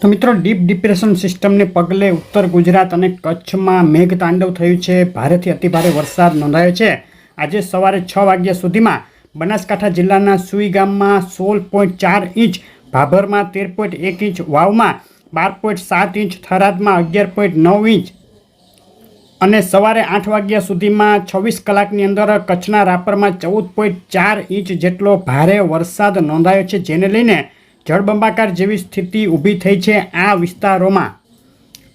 તો મિત્રો deep depression સિસ્ટમને પગલે ઉત્તર ગુજરાત અને કચ્છમાં મેઘતાંડવ થયું છે. ભારેથી અતિભારે વરસાદ નોંધાયો છે. આજે સવારે છ વાગ્યા સુધીમાં બનાસકાંઠા જિલ્લાના સુઈ ગામમાં સોળ પોઈન્ટ ચાર ઇંચ, ભાભરમાં તેર પોઈન્ટ એક ઇંચ, વાવમાં બાર પોઈન્ટ સાત ઇંચ, થરાદમાં અગિયાર પોઈન્ટ નવ ઇંચ અને સવારે આઠ વાગ્યા સુધીમાં છવ્વીસ કલાકની અંદર કચ્છના રાપરમાં ચૌદ પોઈન્ટ ચાર ઇંચ જેટલો ભારે વરસાદ નોંધાયો છે. જેને લઈને જળબંબાકાર જેવી સ્થિતિ ઊભી થઈ છે આ વિસ્તારોમાં.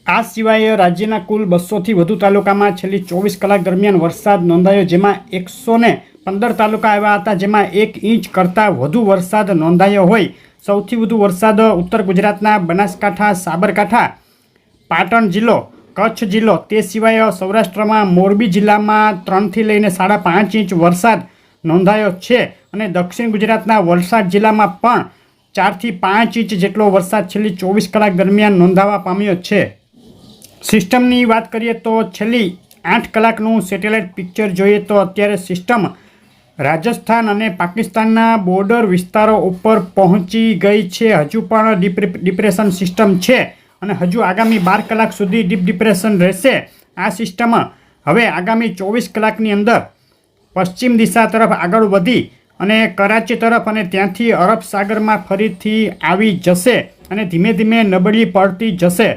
આ સિવાય રાજ્યના કુલ બસોથી વધુ તાલુકામાં છેલ્લી ચોવીસ કલાક દરમિયાન વરસાદ નોંધાયો, જેમાં એકસો ને પંદર તાલુકા આવ્યા હતા, જેમાં એક ઇંચ કરતાં વધુ વરસાદ નોંધાયો હોય. સૌથી વધુ વરસાદ ઉત્તર ગુજરાતના બનાસકાંઠા, સાબરકાંઠા, પાટણ જિલ્લો, કચ્છ જિલ્લો, તે સિવાય સૌરાષ્ટ્રમાં મોરબી જિલ્લામાં ત્રણથી લઈને સાડા પાંચ ઇંચ વરસાદ નોંધાયો છે અને દક્ષિણ ગુજરાતના વલસાડ જિલ્લામાં પણ ચારથી પાંચ ઇંચ જેટલો વરસાદ છેલ્લી ચોવીસ કલાક દરમિયાન નોંધાવા પામ્યો છે. સિસ્ટમની વાત કરીએ તો છેલ્લી આઠ કલાકનું સેટેલાઇટ પિક્ચર જોઈએ તો અત્યારે સિસ્ટમ રાજસ્થાન અને પાકિસ્તાનના બોર્ડર વિસ્તારો ઉપર પહોંચી ગઈ છે. હજુ પણ ડિપ્રે- ડિપ્રેશન સિસ્ટમ છે અને હજુ આગામી બાર કલાક સુધી ડીપ ડિપ્રેશન રહેશે. આ સિસ્ટમ હવે આગામી ચોવીસ કલાકની અંદર પશ્ચિમ દિશા તરફ આગળ વધી અને કરાચી તરફ અને ત્યાંથી અરબ સાગરમાં ફરીથી આવી જશે અને ધીમે ધીમે નબળી પડતી જશે.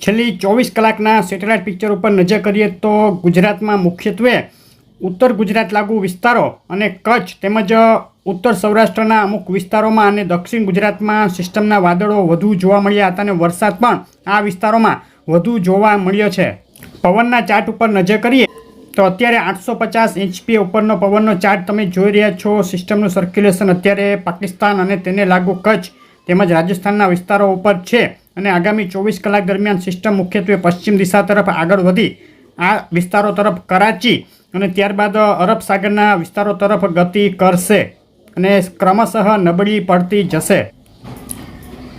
છેલ્લી ચોવીસ કલાકના સેટેલાઇટ પિક્ચર ઉપર નજર કરીએ તો ગુજરાતમાં મુખ્યત્વે ઉત્તર ગુજરાત લાગુ વિસ્તારો અને કચ્છ તેમજ ઉત્તર સૌરાષ્ટ્રના અમુક વિસ્તારોમાં અને દક્ષિણ ગુજરાતમાં સિસ્ટમના વાદળો વધુ જોવા મળ્યા હતા અને વરસાદ પણ આ વિસ્તારોમાં વધુ જોવા મળ્યો છે. પવનના ચાર્ટ ઉપર નજર કરીએ તો અત્યારે આઠસો પચાસ એચપી ઉપરનો પવનનો ચાર્ટ તમે જોઈ રહ્યા છો. સિસ્ટમનું સર્ક્યુલેશન અત્યારે પાકિસ્તાન અને તેને લાગુ કચ્છ તેમજ રાજસ્થાનના વિસ્તારો ઉપર છે અને આગામી ચોવીસ કલાક દરમિયાન સિસ્ટમ મુખ્યત્વે પશ્ચિમ દિશા તરફ આગળ વધી આ વિસ્તારો તરફ કરાચી અને ત્યારબાદ અરબ સાગરના વિસ્તારો તરફ ગતિ કરશે અને ક્રમશઃ નબળી પડતી જશે.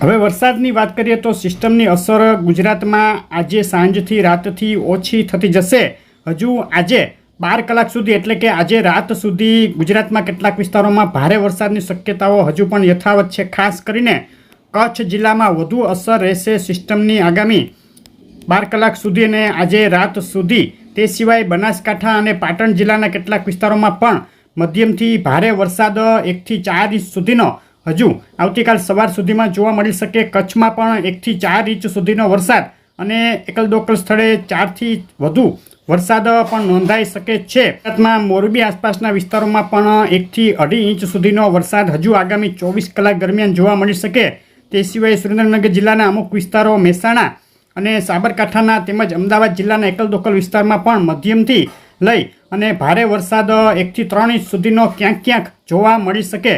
હવે વરસાદની વાત કરીએ તો સિસ્ટમની અસર ગુજરાતમાં આજે સાંજથી રાતથી ઓછી થતી જશે. હજુ આજે બાર કલાક સુધી, એટલે કે આજે રાત સુધી ગુજરાતમાં કેટલાક વિસ્તારોમાં ભારે વરસાદની શક્યતાઓ હજુ પણ યથાવત છે. ખાસ કરીને કચ્છ જિલ્લામાં વધુ અસર રહેશે સિસ્ટમની આગામી બાર કલાક સુધી અને આજે રાત સુધી. તે સિવાય બનાસકાંઠા અને પાટણ જિલ્લાના કેટલાક વિસ્તારોમાં પણ મધ્યમથી ભારે વરસાદ એકથી ચાર ઇંચ સુધીનો હજુ આવતીકાલ સવાર સુધીમાં જોવા મળી શકે. કચ્છમાં પણ એકથી ચાર ઇંચ સુધીનો વરસાદ અને એકલ દોકલ સ્થળે ચારથી વધુ વરસાદ પણ નોંધાઈ શકે છે. ગુજરાતમાં મોરબી આસપાસના વિસ્તારોમાં પણ એકથી અઢી ઇંચ સુધીનો વરસાદ હજુ આગામી ચોવીસ કલાક દરમિયાન જોવા મળી શકે. તે સિવાય સુરેન્દ્રનગર જિલ્લાના અમુક વિસ્તારો મહેસાણા અને સાબરકાંઠાના તેમજ અમદાવાદ જિલ્લાના એકલ દોકલ વિસ્તારમાં પણ મધ્યમથી લઈ અને ભારે વરસાદ એકથી ત્રણ ઇંચ સુધીનો ક્યાંક ક્યાંક જોવા મળી શકે.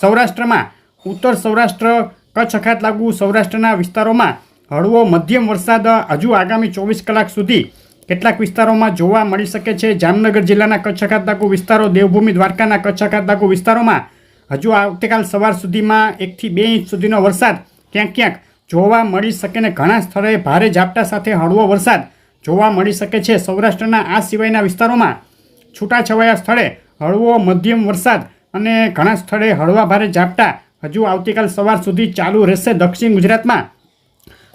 સૌરાષ્ટ્રમાં, ઉત્તર સૌરાષ્ટ્ર, કચ્છ અખાત લાગુ સૌરાષ્ટ્રના વિસ્તારોમાં હળવો મધ્યમ વરસાદ હજુ આગામી ચોવીસ કલાક સુધી કેટલાક વિસ્તારોમાં જોવા મળી શકે છે. જામનગર જિલ્લાના કચ્છ તાકુ વિસ્તારો, દેવભૂમિ દ્વારકાના કચ્છ તાકુ વિસ્તારોમાં હજુ આવતીકાલ સવાર સુધીમાં એકથી બે ઇંચ સુધીનો વરસાદ ક્યાંક ક્યાંક જોવા મળી શકે ને ઘણા સ્થળે ભારે ઝાપટા સાથે હળવો વરસાદ જોવા મળી શકે છે. સૌરાષ્ટ્રના આ સિવાયના વિસ્તારોમાં છૂટાછવાયા સ્થળે હળવો મધ્યમ વરસાદ અને ઘણા સ્થળે હળવા ભારે ઝાપટા હજુ આવતીકાલ સવાર સુધી ચાલુ રહેશે. દક્ષિણ ગુજરાતમાં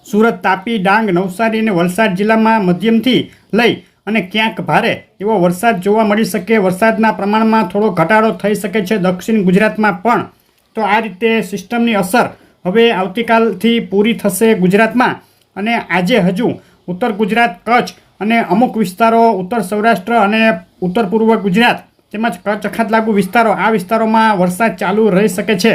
સુરત, તાપી, ડાંગ, નવસારી અને વલસાડ જિલ્લામાં મધ્યમથી લઈ અને ક્યાંક ભારે એવો વરસાદ જોવા મળી શકે. વરસાદના પ્રમાણમાં થોડો ઘટાડો થઈ શકે છે દક્ષિણ ગુજરાતમાં પણ. તો આ રીતે સિસ્ટમની અસર હવે આવતીકાલથી પૂરી થશે ગુજરાતમાં. અને આજે હજુ ઉત્તર ગુજરાત, કચ્છ અને અમુક વિસ્તારો, ઉત્તર સૌરાષ્ટ્ર અને ઉત્તર પૂર્વ ગુજરાત તેમજ કચ્છ અખાત લાગુ વિસ્તારો, આ વિસ્તારોમાં વરસાદ ચાલુ રહી શકે છે.